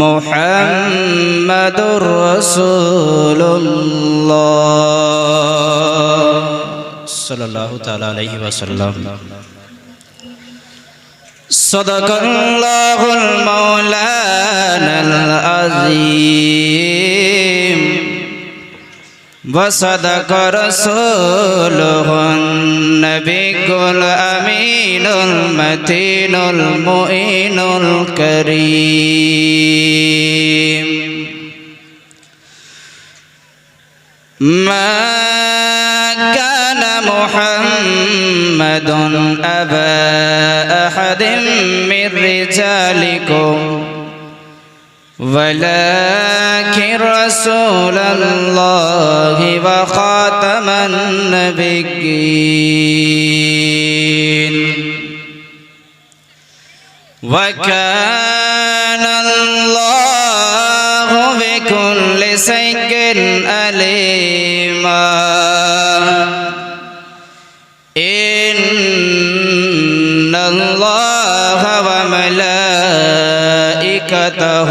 محمد رسول الله. صلى الله تعالى عليه وسلم. صدق الله المولانا العظيم. وصدق رسوله النبي الأمين المتين المؤين الكريم ما كان محمد أبا أحد من رجالكم ولكن رسول الله وخاتم النبيين. وكان الله بكل شيء عليما. إن الله وملائكته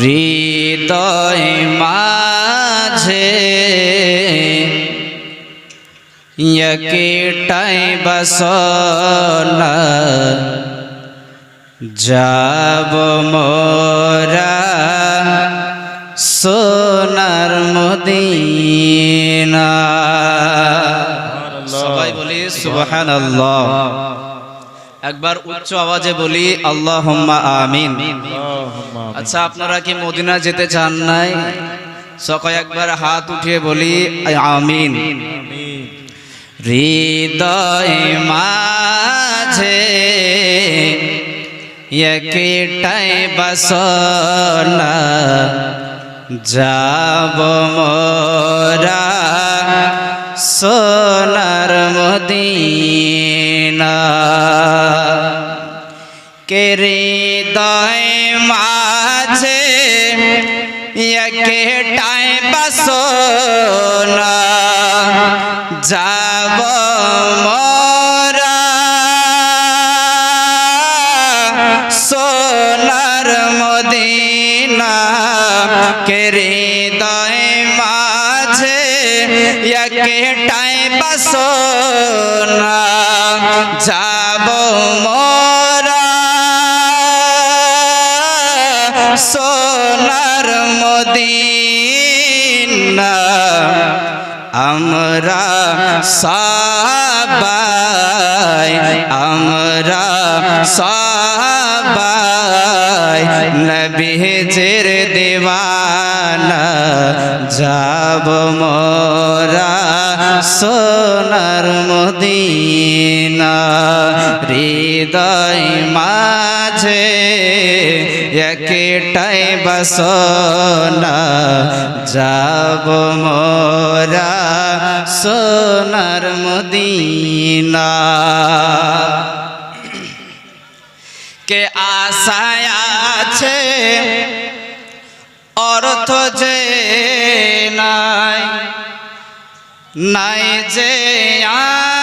হৃদয় মাঝে একটাই বসনা যাব মোরা সোনার মদিনা। সবাই বলি সুবহান একবার উচ্চ আওয়াজে বলি আল্লাহ আমিন। আচ্ছা আপনারা কি মদিনা যেতে চান নাই? সকাল একবার হাত উঠিয়ে বলি, আমিন। হৃদয় মাঝে একটাই বাসনা, যাব মোরা সোনার মদিনা। কে হৃদয় মাঝে একটাই বাসনা যাব মোরা সোনার মদিনা। কে হৃদয় মাঝে একটাই বাসনা যাব মোরা। সোনার আমরা সবাই আমরা সবাই যাব মোরা। সোনার মদিনা, হৃদয় মাঝে একটাই বসনা, যাব মোরা সোনার মদিনা। কে আশায় আছে অর্থ যে নাই যে আমার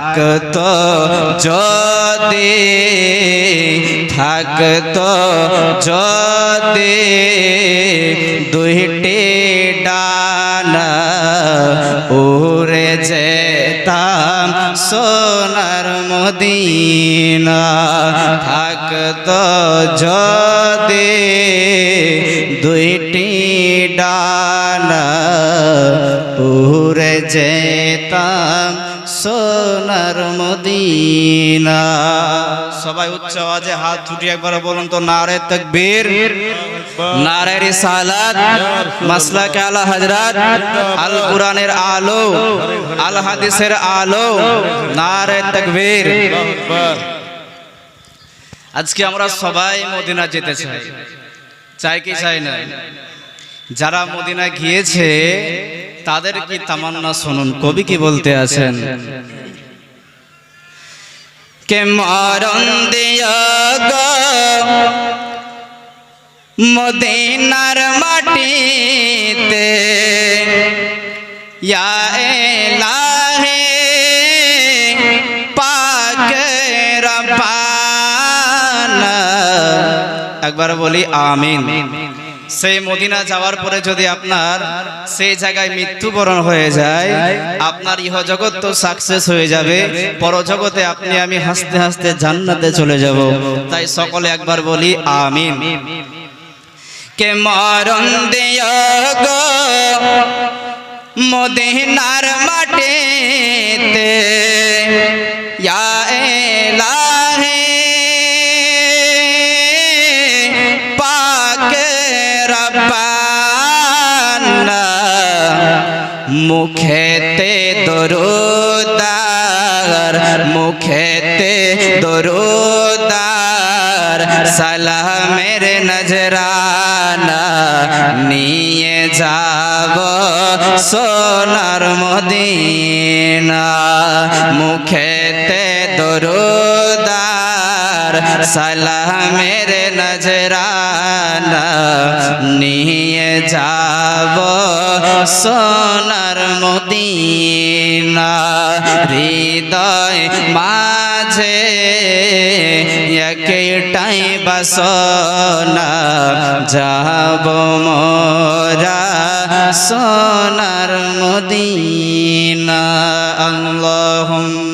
থাকতো, যদি থাকতো, যদি দুইটি ডানা উড়ে যেতাম সোনার মদিনা। থাকতো, যদি দুইটি ডানা উড়ে যেতাম সোনার মদিনা। সবাই উচ্চ আওয়াজে হাত ছুটি একবার বলুন তো, নারে তকবীর, নারে রিসালাত, মাসলাক আলা হযরত, আল কোরআনের আলো, আল হাদিসের আলো, নারে তকবীর। আজকে আমরা সবাই মদিনা যেতে চাই। চাই কি চাই না? যারা মদিনা গিয়েছে তাদের কি তামান্না শুনুন, কবি কি বলতে আছেন? কে দিয়া মদিনার মাটিতে ইয়া পাক একবার বলি, আমিন। সেই মদিনা যাওয়ার পরে যদি আপনার সেই জায়গায় মৃত্যুবরণ হয়ে যায়, আপনার ইহ জগৎ তো সাকসেস হয়ে যাবে। পরজগতে আপনি, আমি হাসতে হাসতে জান্নাতে চলে যাব। তাই সকলে একবার বলি, আমিন। কে মরণ দিয় মদিনার মাটিতে দরুদার মুখেতে দরুদার সালামের নজরানা নিয়ে যাব সোনার মদিনা মুখেতে দরুদার সালামের নজরানা নিয়ে যাব সোনার মদিনা। হৃদয় মাঝে একটাই বাসনা, যাব মোরা সোনার মদিনা। আল্লাহুম্মা